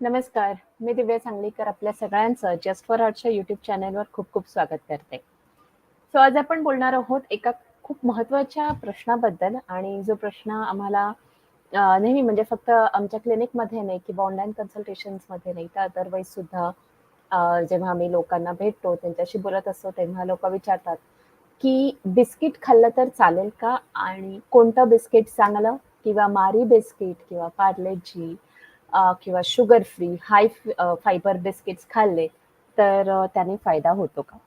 नमस्कार. मी दिव्या सांगलीकर आपल्या सगळ्यांचं जस्ट फॉर आर्टच्या यूट्यूब चॅनलवर खूप खूप स्वागत करते. सो आज आपण बोलणार आहोत एका खूप महत्त्वाच्या प्रश्नाबद्दल आणि जो प्रश्न आम्हाला नेहमी म्हणजे फक्त आमच्या क्लिनिकमध्ये नाही किंवा ऑनलाईन कन्सल्टेशन्समध्ये नाही तर अदरवाईज सुद्धा जेव्हा आम्ही लोकांना भेटतो, त्यांच्याशी बोलत असतो, तेव्हा लोक विचारतात, की बिस्किट खाल्लं तर चालेल का? आणि कोणतं बिस्किट चांगलं? किंवा मारी बिस्किट किंवा पार्लेजी किंवा sugar free, high fibre biscuits खाल्ले तर त्याने फायदा होतो का?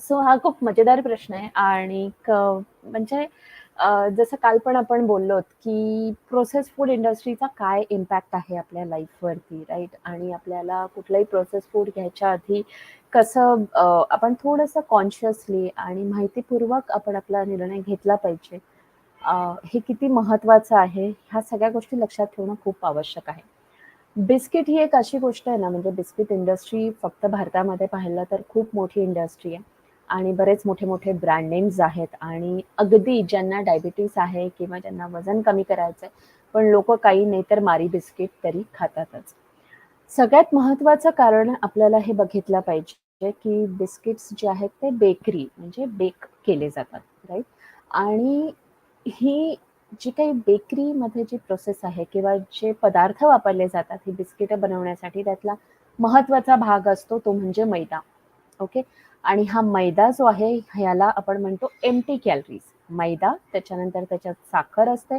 सो हा खूप मजेदार प्रश्न आहे आणि क म्हणजे जसं काल पण आपण बोललोत, की प्रोसेस फूड इंडस्ट्रीचा काय इम्पॅक्ट आहे आपल्या लाईफवरती, राईट आणि आपल्याला कुठलंही प्रोसेस फूड घ्यायच्या आधी कसं आपण थोडंसं कॉन्शियसली आणि माहितीपूर्वक आपण आपला निर्णय घेतला पाहिजे. हे किती महत्त्वाचं आहे, ह्या सगळ्या गोष्टी लक्षात ठेवणं खूप आवश्यक आहे. बिस्किट ही एक अशी गोष्ट आहे ना, म्हणजे बिस्किट इंडस्ट्री फक्त भारतामध्ये पाहिलं तर खूप मोठी इंडस्ट्री आहे आणि बरेच मोठे-मोठे ब्रँड नेम्स आहेत आणि अगदी ज्यांना डायबिटीस आहे किंवा ज्यांना वजन कमी करायचं आहे पण लोक काही नाही तर मारी बिस्किट तरी खातातच. सगळ्यात महत्त्वाचं कारण आपल्याला हे बघितलं पाहिजे, की बिस्किट्स जे आहेत ते बेकरी म्हणजे बेक केले जातात, राईट आणि ही जी काही बेकरीमध्ये जी प्रोसेस आहे किंवा जे पदार्थ वापरले जातात, ही बिस्किटं बनवण्यासाठी त्यातला महत्त्वाचा भाग असतो तो म्हणजे मैदा. ओके. आणि हा मैदा जो आहे ह्याला आपण म्हणतो एमटी कॅलरीज. मैदा, त्याच्यानंतर त्याच्यात साखर असते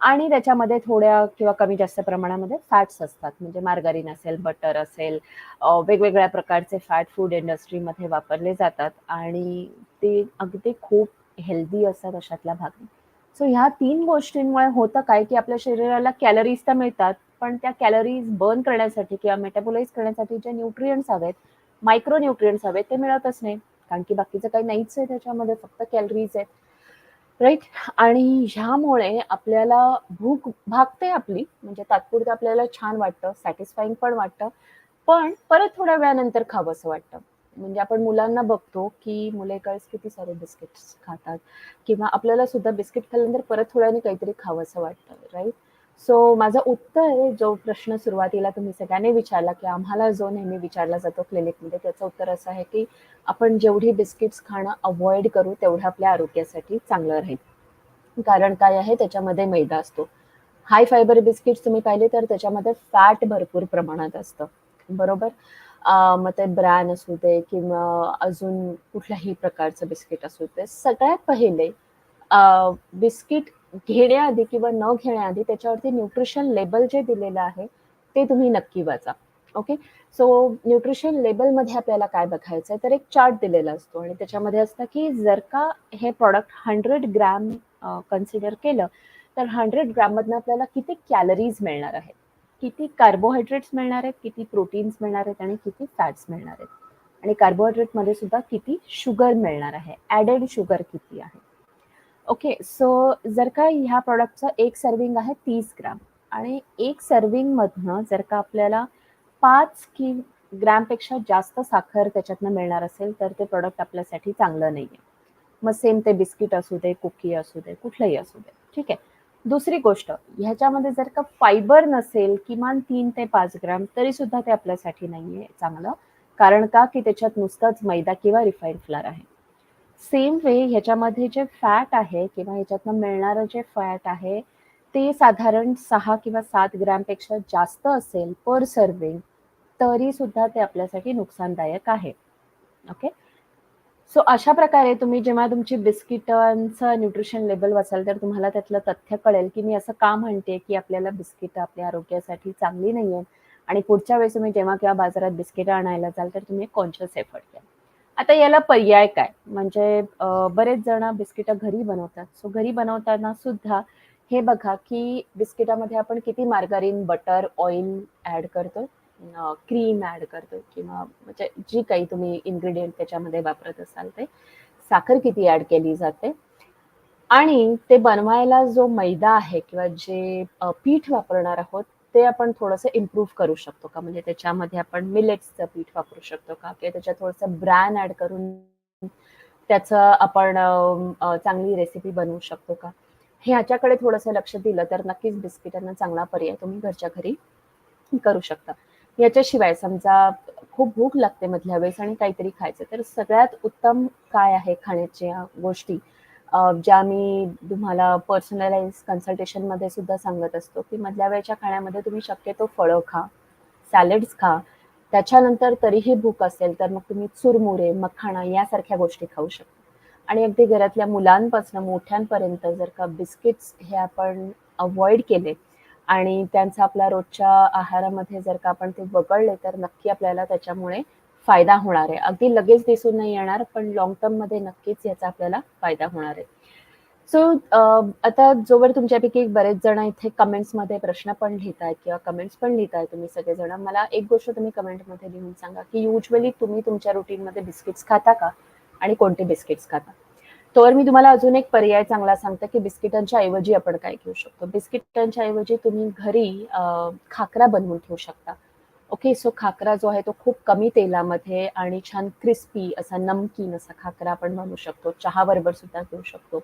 आणि त्याच्यामध्ये थोड्या किंवा कमी जास्त प्रमाणामध्ये फॅट्स असतात. म्हणजे मार्गारीन असेल, बटर असेल, वेगवेगळ्या प्रकारचे फॅट फूड इंडस्ट्रीमध्ये वापरले जातात आणि ते अगदी खूप हेल्दी असतात अशातला भाग सो ह्या तीन गोष्टींमुळे होतं काय, की आपल्या शरीराला कॅलरीज तर मिळतात, पण त्या कॅलरीज बर्न करण्यासाठी किंवा मेटाबोलाइज करण्यासाठी जे न्यूट्रियंट्स हवेत, मायक्रो न्यूट्रियंट्स हवेत ते मिळतच नाही. कारण की बाकीचं काही नाहीच आहे त्याच्यामध्ये, फक्त कॅलरीज आहेत. राईट आणि ह्यामुळे आपल्याला भूक भागते आपली, म्हणजे तात्पुरतं आपल्याला छान वाटतं, सॅटिस्फाईंग पण वाटतं. पण परत थोड्या वेळानंतर खावंसं वाटतं. म्हणजे आपण मुलांना बघतो, की मुले काळेस किती सारे बिस्किट्स खातात किंवा आपल्याला सुद्धा बिस्किट खाल्ल्यानंतर परत थोड्याने काहीतरी खावंसं वाटतं, राईट सो माझं उत्तर जो प्रश्न सुरुवातीला तुम्ही सगळ्यांनी विचारला, की आम्हाला जो नेहमी विचारला जातो क्लिनिकमध्ये त्याचं उत्तर असं आहे, की आपण जेवढी बिस्किट्स खाणं अवॉइड करू, तेवढं आपल्या आरोग्यासाठी चांगलं राहील. कारण काय आहे त्याच्यामध्ये मैदा असतो. हाय फायबर बिस्किट्स तुम्ही पाहिले तर त्याच्यामध्ये फॅट भरपूर प्रमाणात असतं. बरोबर? मग ते ब्रॅन असू दे किंवा अजून कुठल्याही प्रकारचं बिस्किट असू दे. सगळ्यात पहिले बिस्किट घेण्याआधी किंवा न घेण्याआधी त्याच्यावरती न्यूट्रिशन लेबल जे दिलेलं आहे, ते तुम्ही नक्की वाचा. ओके. सो न्यूट्रिशन लेबलमध्ये आपल्याला काय बघायचं आहे तर एक चार्ट दिलेला असतो आणि त्याच्यामध्ये असतं, की जर का हे प्रॉडक्ट 100 ग्रॅम कन्सिडर केलं, तर 100 ग्रॅममधनं आपल्याला किती कॅलरीज मिळणार आहेत, किती कार्बोहायड्रेट्स मिळणार आहेत, किती प्रोटीन्स मिळणार आहेत आणि किती फॅट्स मिळणार आहेत. आणि कार्बोहायड्रेटमध्ये सुद्धा किती शुगर मिळणार आहे, ॲडेड शुगर किती आहे. ओके. सो जर का ह्या प्रॉडक्टचं एक सर्विंग आहे तीस ग्रॅम आणि एक सर्विंगमधनं जर का आपल्याला पाच कि ग्रॅमपेक्षा जास्त साखर त्याच्यातनं मिळणार असेल, तर ते प्रॉडक्ट आपल्यासाठी चांगलं नाही आहे मग सेम ते बिस्किट असू दे, कुकी असू दे, कुठलंही असू दे. ठीक आहे. दुसरी गोष्ट, ह्याच्यामध्ये जर का फायबर नसेल किमान तीन ते पाच ग्रॅम, तरी सुद्धा ते आपल्यासाठी नाहीये चांगलं. कारण का, की त्याच्यात नुसताच मैदा किंवा रिफाईन फ्लार आहे. सेम वे ह्याच्यामध्ये जे फॅट आहे किंवा ह्याच्यातनं मिळणारं जे फॅट आहे, ते साधारण सहा किंवा सात ग्रॅमपेक्षा जास्त असेल पर सर्व्हिंग, तरी सुद्धा ते आपल्यासाठी नुकसानदायक आहे. ओके. सो अशा प्रकारे तुम्ही जेव्हा तुमची बिस्किटांचं न्यूट्रिशन लेबल वाचाल, तर तुम्हाला त्यातलं तथ्य कळेल, की मी असं का म्हणते, की आपल्याला बिस्किटं आपल्या आरोग्यासाठी चांगली नाही आहेत आणि पुढच्या वेळेस तुम्ही जेव्हा किंवा बाजारात बिस्किटं आणायला जाल, तर तुम्ही कॉन्शियस एफर्ट घ्या. आता याला पर्याय काय? म्हणजे बरेच जण बिस्किटं घरी बनवतात. सो घरी बनवताना सुद्धा हे बघा, की बिस्किटामध्ये आपण किती मार्गारीन, बटर, ऑइल ॲड करतो क्रीम ॲड करतो किंवा म्हणजे जी काही तुम्ही इन्ग्रेडियंट त्याच्यामध्ये वापरत असाल ते. साखर किती ॲड केली जाते आणि ते बनवायला जो मैदा आहे किंवा जे पीठ वापरणार आहोत, ते आपण थोडंसं इम्प्रूव्ह करू शकतो का? म्हणजे त्याच्यामध्ये आपण मिलेट्सचं पीठ वापरू शकतो का? किंवा त्याच्यात थोडंसं ब्रॅन ॲड करून त्याचं आपण चांगली रेसिपी बनवू शकतो का? हे ह्याच्याकडे थोडंसं लक्ष दिलं, तर नक्कीच बिस्किटांना चांगला पर्याय तुम्ही घरच्या घरी करू शकता याच्याशिवाय समजा खूप भूक लागते मधल्या वेळेस आणि काहीतरी खायचं तर सगळ्यात उत्तम काय आहे खाण्याच्या गोष्टी? ज्या मी तुम्हाला पर्सनलाइज कन्सल्टेशनमध्ये सुद्धा सांगत असतो की मधल्या वेळच्या खाण्यामध्ये तुम्ही शक्यतो फळं खा सॅलड्स खा. त्याच्यानंतर तरीही भूक असेल तर मग तुम्ही चुरमुरे मखाणा यासारख्या गोष्टी खाऊ शकता. आणि अगदी घरातल्या मुलांपासून मोठ्यांपर्यंत जर का बिस्किट्स हे आपण अवॉइड केले आणि त्यांचा आपल्या रोजच्या आहारामध्ये जर का आपण ते वगळले तर नक्की आपल्याला त्याच्यामुळे फायदा होणार आहे. अगदी लगेच दिसून नाही येणार पण लॉंग टर्ममध्ये नक्कीच याचा आपल्याला फायदा होणार आहे. सो आता जोवर तुमच्यापैकी बरेच जण इथे कमेंट्समध्ये प्रश्न पण लिहित आहेत किंवा कमेंट्स पण लिहित आहे तुम्ही सगळेजण. मला एक गोष्ट तुम्ही कमेंटमध्ये लिहून सांगा की युजली तुम्ही तुमच्या रुटीनमध्ये बिस्किट्स खाता का? आणि कोणते बिस्किट्स खाता? तर मी तुम्हाला अजून एक पर्याय चांगला सांगते की बिस्किटांच्या ऐवजी आपण काय घेऊ शकतो. बिस्किटांच्या ऐवजी तुम्ही घरी खाकरा बनवून ठेवू शकता. ओके सो खाकरा जो आहे तो खूप कमी तेलामध्ये आणि छान क्रिस्पी असा नमकीन असा खाकरा आपण म्हणू शकतो. चहाबरोबर सुद्धा घेऊ शकतो.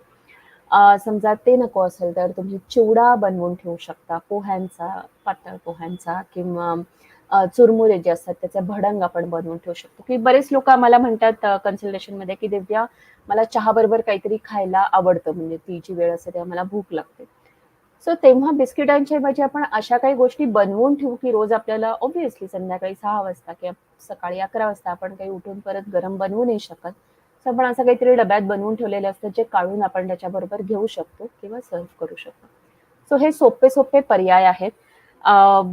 समजा ते नको असेल तर तुम्ही चिवडा बनवून ठेवू शकता. पोह्यांचा पातळ पोह्यांचा किंवा चुरमुरे जे असतात त्याचा भडंग आपण बनवून ठेवू शकतो. की बरेच लोक आम्हाला म्हणतात कन्सल्टेशनमध्ये की दिव्या मला चहा बरोबर काहीतरी खायला आवडतं. म्हणजे ती जी वेळ असते तेव्हा मला भूक लागते. सो तेव्हा बिस्किटांच्या ऐवजी आपण अशा काही गोष्टी बनवून ठेवू की रोज आपल्याला ऑब्विसली संध्याकाळी सहा वाजता किंवा सकाळी अकरा वाजता आपण काही उठून परत गरम बनवू नाही शकत. आपण असं काहीतरी डब्यात बनवून ठेवलेले असतात जे काढून आपण त्याच्याबरोबर घेऊ शकतो किंवा सर्व करू शकतो. सो हे सोपे सोपे पर्याय आहेत.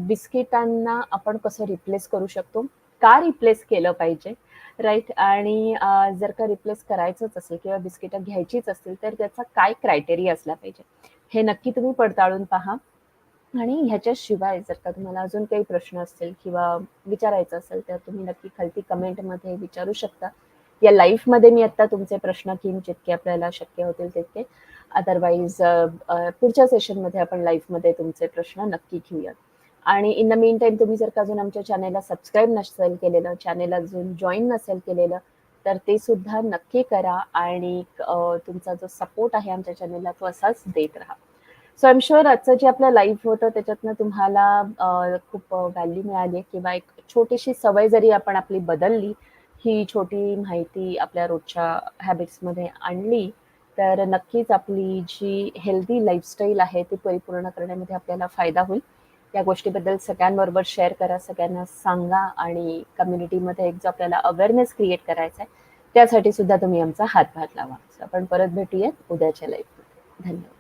बिस्किटांना आपण कसं रिप्लेस करू शकतो? का रिप्लेस केलं पाहिजे? राईट आणि जर का रिप्लेस करायचंच असेल किंवा बिस्किटं घ्यायचीच असतील तर त्याचा काय क्रायटेरिया असला पाहिजे? हे नक्की तुम्ही पडताळून पहा. आणि ह्याच्याशिवाय जर का तुम्हाला अजून काही प्रश्न असतील किंवा विचारायचं असेल तर तुम्ही नक्की खालती कमेंटमध्ये विचारू शकता. या लाईफमध्ये मी आत्ता तुमचे प्रश्न घेईन जितके आपल्याला शक्य होतील तितके. अदरवाईज पुढच्या सेशनमध्ये आपण लाईफमध्ये तुमचे प्रश्न नक्की घेऊयात. आणि इन द मेन टाईम तुम्ही जर का अजून आमच्या चॅनेलला सबस्क्राईब नसेल केलेलं चॅनेल अजून जॉईन नसेल केलेलं तर ते सुद्धा नक्की करा आणि तुमचा जो सपोर्ट आहे आमच्या चॅनेलला तो असाच देत राहा. सो एम शुअर आजचं जे आपलं लाईफ होतं त्याच्यातनं तुम्हाला खूप व्हॅल्यू मिळाली किंवा एक छोटीशी सवय जरी आपण आपली बदलली ही छोटी माहिती आपल्या रोजच्या हॅबिट्समध्ये आणली तर नक्कीच आपली जी हेल्दी लाईफस्टाईल आहे ती परिपूर्ण करण्यामध्ये आपल्याला फायदा होईल. या गोष्टीबद्दल सगळ्यांबरोबर शेअर करा सगळ्यांना सांगा आणि कम्युनिटीमध्ये एक जो आपल्याला अवेअरनेस क्रिएट करायचा आहे त्यासाठी सुद्धा तुम्ही आमचा हातभार लावा. आपण परत भेटूयात उद्याच्या लाईफमध्ये धन्यवाद.